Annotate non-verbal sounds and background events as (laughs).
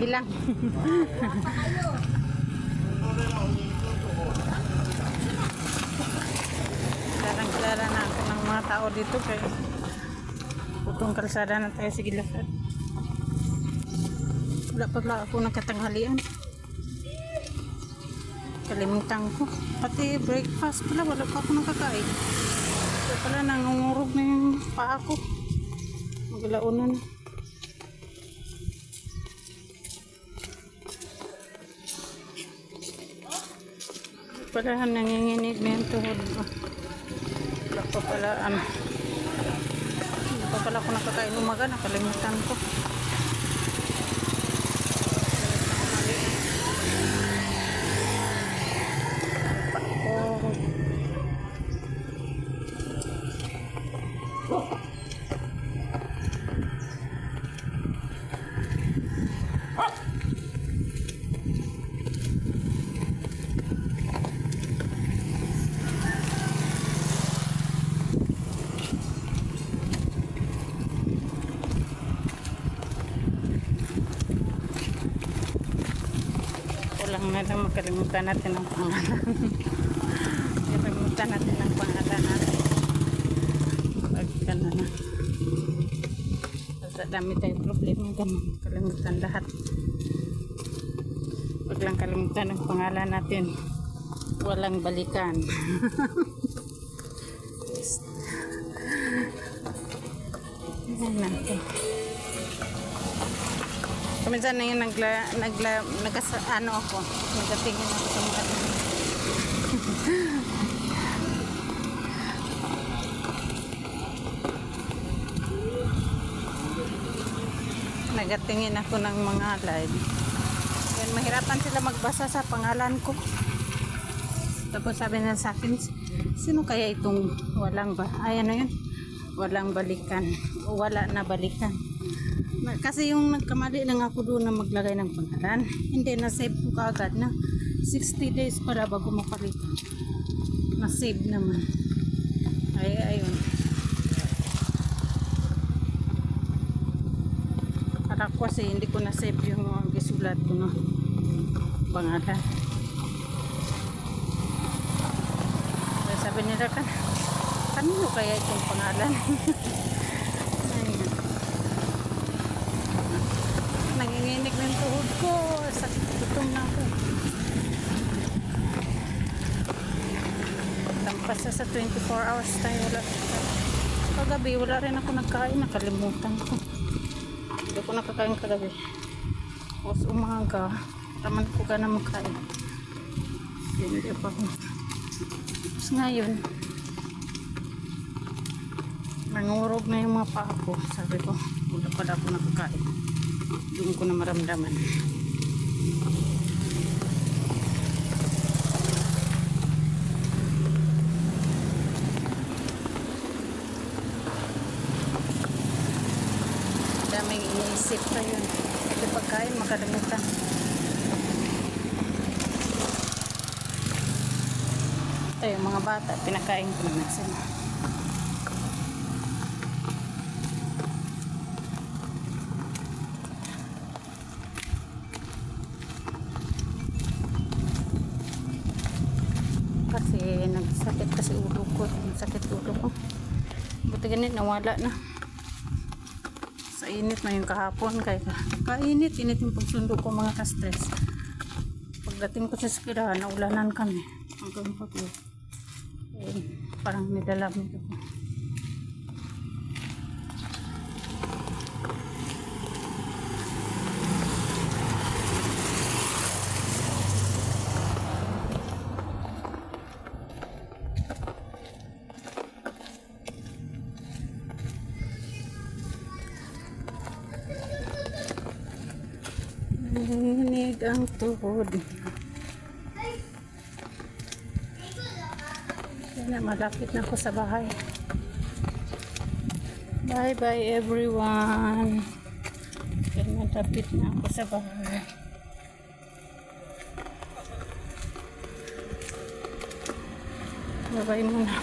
Sige lang. Klarang-klara na ako ng mga tao dito kaya putong kalsada na tayo sige lakad. Wala pa pala ako nakatanghalian. Kalimutan ko. Pati breakfast pala, wala pa ako nakakain. Kaya pala nangungurog na yung paa ko. Maglaunan. Pala nanginginig na yung tuhod ko. Wala pa pala, ano. Hindi pa pala ako nakakain umaga, nakalimutan ko. Kulang na lang makalimutan natin ang pangalan. (laughs) Makalimutan natin ang pangalan natin. Pagka na na. Sa dami tayong problema ganun. Kalimutan lahat. Huwag lang kalimutan ang pangalan natin. Walang balikan. (laughs) Ayan natin. Kuminsan na yun, nagla, nagla, nagas, ano ako, nagatingin ako sa mga (laughs) Nagatingin ako ng mga live. Yan, mahirapan sila magbasa sa pangalan ko. Tapos sabi na sa akin, sino kaya itong walang ba? Ay, ano yun? Walang balikan. Wala na balikan. Kasi yung nagkamali lang ako doon na maglagay ng pangalan. Hindi, na-save ko kaagad na 60 days para bago mapalitan. Na-save naman. Ay, ayun. Akala ko kasi hindi ko na-save yung mga gisulat ko na pangalan. Sabi nila kan, kanino kaya itong pangalan? (laughs) Ayun. Nanginginig ng tuhod ko. Sakit gutom na ako. Na sa 24 hours tayo. Wala. Kagabi, wala rin ako nagkain. Nakalimutan ko. Hindi ko nakakain kagabi. Tapos umaga, raman ko ka na makain. Hindi pa ako. Tapos ngayon, nangurog na yung mga paa ko. Sabi ko, wala pala ako nakakain. Doon ko na maramdaman. Daming iniisip pa yun. Kasi pagkain, makalimutan. Ito yung mga bata, pinakain ko naman sila. Kasi nagsakit kasi ulo ko. Nagsakit ulo ko. Buti ganit, nawala na sa init na yung kahapon. Kaya kainit init yung pagsundo ko mga ka-stress. Pagdating ko sa skirahan naulanan kami. Hanggang pag eh, parang nilalamig ako Nanginig ang tuhod. Yan na, malapit na ako sa bahay. Bye bye everyone. Yan, malapit na ako sa bahay. Bye bye muna.